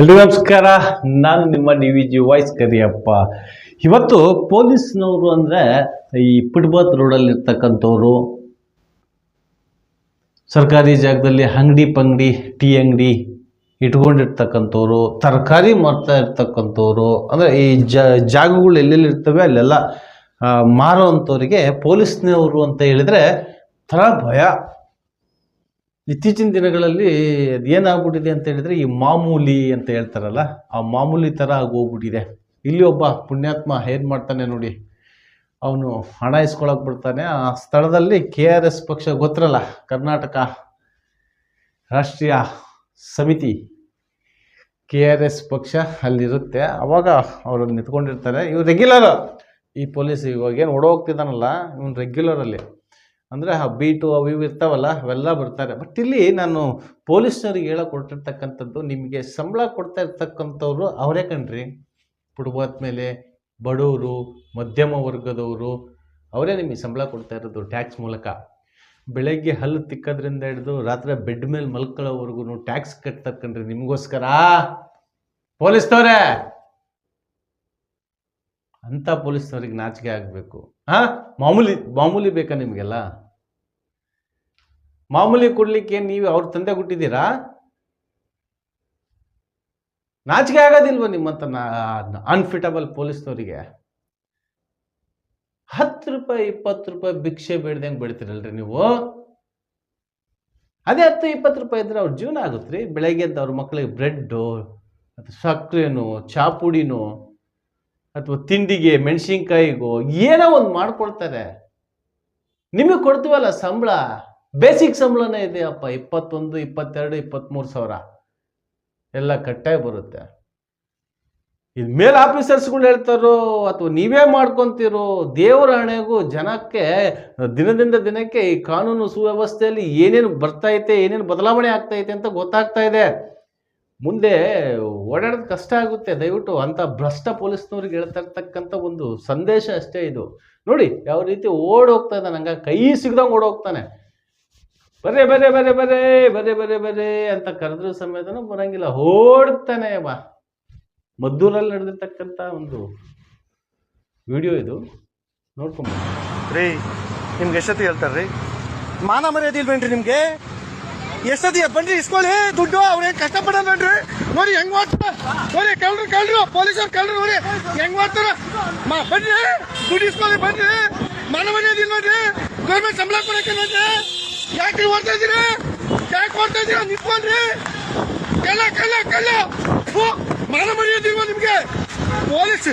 ಎಲ್ರಿಗೂ ನಮಸ್ಕಾರ. ನಾನು ನಿಮ್ಮ D V G voice Kariyappa. ಇವತ್ತು ಪೊಲೀಸ್ನವರು ಅಂದರೆ ಈ ಪುಟ್ಬಾತ್ ರೋಡಲ್ಲಿರ್ತಕ್ಕಂಥವ್ರು ಸರ್ಕಾರಿ ಜಾಗದಲ್ಲಿ ಅಂಗಡಿ ಪಂಗಡಿ, ಟೀ ಅಂಗಡಿ ಇಟ್ಕೊಂಡಿರ್ತಕ್ಕಂಥವ್ರು, ತರಕಾರಿ ಮಾರ್ತಾ ಇರ್ತಕ್ಕಂಥವ್ರು, ಅಂದರೆ ಈ ಜಾಗಗಳು ಎಲ್ಲೆಲ್ಲಿ ಇರ್ತವೆ ಅಲ್ಲೆಲ್ಲ ಮಾರೋ ಅಂಥವ್ರಿಗೆ ಪೊಲೀಸ್ನವರು ಅಂತ ಹೇಳಿದರೆ ಥರ ಭಯ. ಇತ್ತೀಚಿನ ದಿನಗಳಲ್ಲಿ ಅದೇನಾಗ್ಬಿಟ್ಟಿದೆ ಅಂತ ಹೇಳಿದ್ರೆ ಈ ಮಾಮೂಲಿ ಅಂತ ಹೇಳ್ತಾರಲ್ಲ, ಆ ಮಾಮೂಲಿ ಥರ ಆಗೋಗ್ಬಿಟ್ಟಿದೆ. ಇಲ್ಲಿ ಒಬ್ಬ ಪುಣ್ಯಾತ್ಮ ಏನು ಮಾಡ್ತಾನೆ ನೋಡಿ, ಅವನು ಹಣ ಇಸ್ಕೊಳಕ್ ಬಿಡ್ತಾನೆ. ಆ ಸ್ಥಳದಲ್ಲಿ ಕೆ ಆರ್ ಎಸ್ ಪಕ್ಷ ಗೊತ್ತಿರಲ್ಲ, ಕರ್ನಾಟಕ ರಾಷ್ಟ್ರೀಯ ಸಮಿತಿ ಕೆ ಆರ್ ಎಸ್ ಪಕ್ಷ ಅಲ್ಲಿರುತ್ತೆ. ಅವಾಗ ಅವರು ನಿಂತ್ಕೊಂಡಿರ್ತಾರೆ. ಇವ್ರು ರೆಗ್ಯುಲರ್ ಈ ಪೊಲೀಸ್ ಇವಾಗ ಏನು ಓಡೋಗ್ತಿದ್ದಾನಲ್ಲ, ಇವನು ರೆಗ್ಯುಲರಲ್ಲಿ ಅಂದರೆ ಆ ಬೀಟು ಅವು ಇವು ಇರ್ತಾವಲ್ಲ, ಅವೆಲ್ಲ ಬರ್ತಾರೆ. ಬಟ್ ಇಲ್ಲಿ ನಾನು ಪೊಲೀಸ್ನವ್ರಿಗೆ ಹೇಳೋ ಕೊಟ್ಟಿರ್ತಕ್ಕಂಥದ್ದು ನಿಮಗೆ ಸಂಬಳ ಕೊಡ್ತಾ ಇರ್ತಕ್ಕಂಥವ್ರು ಅವರೇ ಕಣ್ರಿ. ಕುಟುಂಬದ ಮೇಲೆ ಬಡವರು, ಮಧ್ಯಮ ವರ್ಗದವರು, ಅವರೇ ನಿಮಗೆ ಸಂಬಳ ಕೊಡ್ತಾ ಇರೋದು ಟ್ಯಾಕ್ಸ್ ಮೂಲಕ. ಬೆಳಗ್ಗೆ ಹಲ್ಲು ತಿಕ್ಕೋದ್ರಿಂದ ಹಿಡಿದು ರಾತ್ರಿ ಬೆಡ್ ಮೇಲೆ ಮಲ್ಕೊಳ್ಳೋವರೆಗೂ ಟ್ಯಾಕ್ಸ್ ಕಟ್ತಕ್ಕಂಡ್ರಿ ನಿಮಗೋಸ್ಕರ. ಪೊಲೀಸ್ನವ್ರೆ! ಅಂಥ ಪೊಲೀಸ್ನವ್ರಿಗೆ ನಾಚಿಕೆ ಆಗಬೇಕು. ಹಾಂ? ಮಾಮೂಲಿ ಮಾಮೂಲಿ ಬೇಕಾ ನಿಮಗೆಲ್ಲ? ಮಾಮೂಲಿ ಕೊಡ್ಲಿಕ್ಕೆ ನೀವು ಅವ್ರ ತಂದೆ ಕೊಟ್ಟಿದ್ದೀರಾ ನಾಚಿಕೆ ಆಗೋದಿಲ್ವ ನಿಮ್ಮಂತ ಅನ್ಫಿಟಬಲ್ ಪೊಲೀಸ್ನವರಿಗೆ? ಹತ್ತು ರೂಪಾಯಿ, ಇಪ್ಪತ್ತು ರೂಪಾಯಿ ಭಿಕ್ಷೆ ಬೇಡ್ದಂಗೆ ಬಿಡ್ತೀರಲ್ರಿ ನೀವು? ಅದೇ ಹತ್ತು, ಇಪ್ಪತ್ತು ರೂಪಾಯಿ ಇದ್ರೆ ಅವ್ರ ಜೀವನ ಆಗುತ್ತೆ ರೀ ಬೆಳಗ್ಗೆ ಅವ್ರ ಮಕ್ಕಳಿಗೆ ಬ್ರೆಡ್ಡು ಮತ್ತು ಸಕ್ಕರೆನೋ ಚಾಪುಡಿನೋ ಅಥವಾ ತಿಂಡಿಗೆ, ಮೆಣಸಿನ್ಕಾಯಿಗೋ, ಏನೋ ಒಂದು ಮಾಡ್ಕೊಳ್ತಾರೆ. ನಿಮಗೆ ಕೊಡ್ತೀವಲ್ಲ ಸಂಬಳ? ಬೇಸಿಕ್ ಸಂಬಳನೇ ಇದೆಯಪ್ಪ, ಇಪ್ಪತ್ತೊಂದು, ಇಪ್ಪತ್ತೆರಡು ಇಪ್ಪತ್ತ್ಮೂರು ಸಾವಿರ. ಎಲ್ಲ ಕಟ್ಟಾಗಿ ಬರುತ್ತೆ. ಇದು ಮೇಲ್ ಆಫೀಸರ್ಸ್ಗಳು ಹೇಳ್ತಾರೋ, ಅಥವಾ ನೀವೇ ಮಾಡ್ಕೊತಿರೋ, ದೇವರ ಹಣೆಗೂ ಜನಕ್ಕೆ, ದಿನದಿಂದ ದಿನಕ್ಕೆ ಈ ಕಾನೂನು ಸುವ್ಯವಸ್ಥೆಯಲ್ಲಿ ಏನೇನು ಬರ್ತಾ ಐತೆ, ಏನೇನು ಬದಲಾವಣೆ ಆಗ್ತಾ ಐತೆ ಅಂತ ಗೊತ್ತಾಗ್ತಾ ಇದೆ. ಮುಂದೆ ಓಡಾಡೋದು ಕಷ್ಟ ಆಗುತ್ತೆ. ದಯವಿಟ್ಟು ಅಂಥ ಭ್ರಷ್ಟ ಪೊಲೀಸ್ನವ್ರಿಗೆ ಹೇಳ್ತಾ ಇರ್ತಕ್ಕಂಥ ಒಂದು ಸಂದೇಶ ಅಷ್ಟೇ ಇದು. ನೋಡಿ, ಯಾವ ರೀತಿ ಓಡ್ ಹೋಗ್ತಾ ಇದ್ದಾನೆ. ಹಂಗ ಕೈ ಸಿಗ್ದಂಗೆ ಓಡೋಗ್ತಾನೆ ಬರೇ ಬರೇ ಬರೇ ಬರೇ ಬರೇ ಬರೇ ಬರೇ ಅಂತ ಕರೆದ್ರೂ ಸಮೇತನೂ ಬರಂಗಿಲ್ಲ. ಓಡ್ತಾನೆ ಬಾ ಮದ್ದೂರಲ್ಲಿ ನಡೆದಿರ್ತಕ್ಕಂಥ ಒಂದು ವಿಡಿಯೋ ಇದು. ನೋಡ್ಕೊಂಬ ರೀ, ನಿಮ್ಗೆ ಎಷ್ಟೊತ್ತಿಗೆ ಹೇಳ್ತಾರ್ರಿ ಮಾನ ಮರ್ಯಾದೆ ಇಲ್ವೇನ್ರಿ ನಿಮ್ಗೆ? ಎಷ್ಟದಿಯ ಬನ್ರಿ ಇಸ್ಕೊಳ್ಳಿ ದುಡ್ಡು, ಅವ್ರೇನು ಕಷ್ಟಪಡ ನೋಡ್ರಿ. ನೋಡಿ, ಹೆಂಗ್ ಮಾಡ್ತಾರ ನೋಡಿ ಕಳ್ರು ಕಳ್ರು ಪೊಲೀಸರು ಕಳ್ರು ನೋಡಿ. ಹೆಂಗ್ ಮಾಡ್ತಾರ ಬನ್ರಿ ದುಡ್ಡು ಇಸ್ಕೊಳ್ಳಿ ಬನ್ರಿ ಮನೆ ಮನೆ ಇದೀನಿ ನೋಡ್ರಿ. ಗೌರ್ಮೆಂಟ್ ಸಂಬಳ ಕೊಡಕ್ಕೆ ನೋಡ್ರಿ. ಯಾಕೆ ನೀವು ಓಡ್ತಾ ಇದೀರಿ ಯಾಕೆ ಓಡ್ತಾ ಇದೀರ ನಿಂತ್ಕೊಂಡ್ರಿ. ಕಲ್ಲ ಕಲ್ಲ ಕಲ್ಲ ಮನೆ ಮನೆ ಇದೀವ ನಿಮ್ಗೆ. ಪೊಲೀಸ್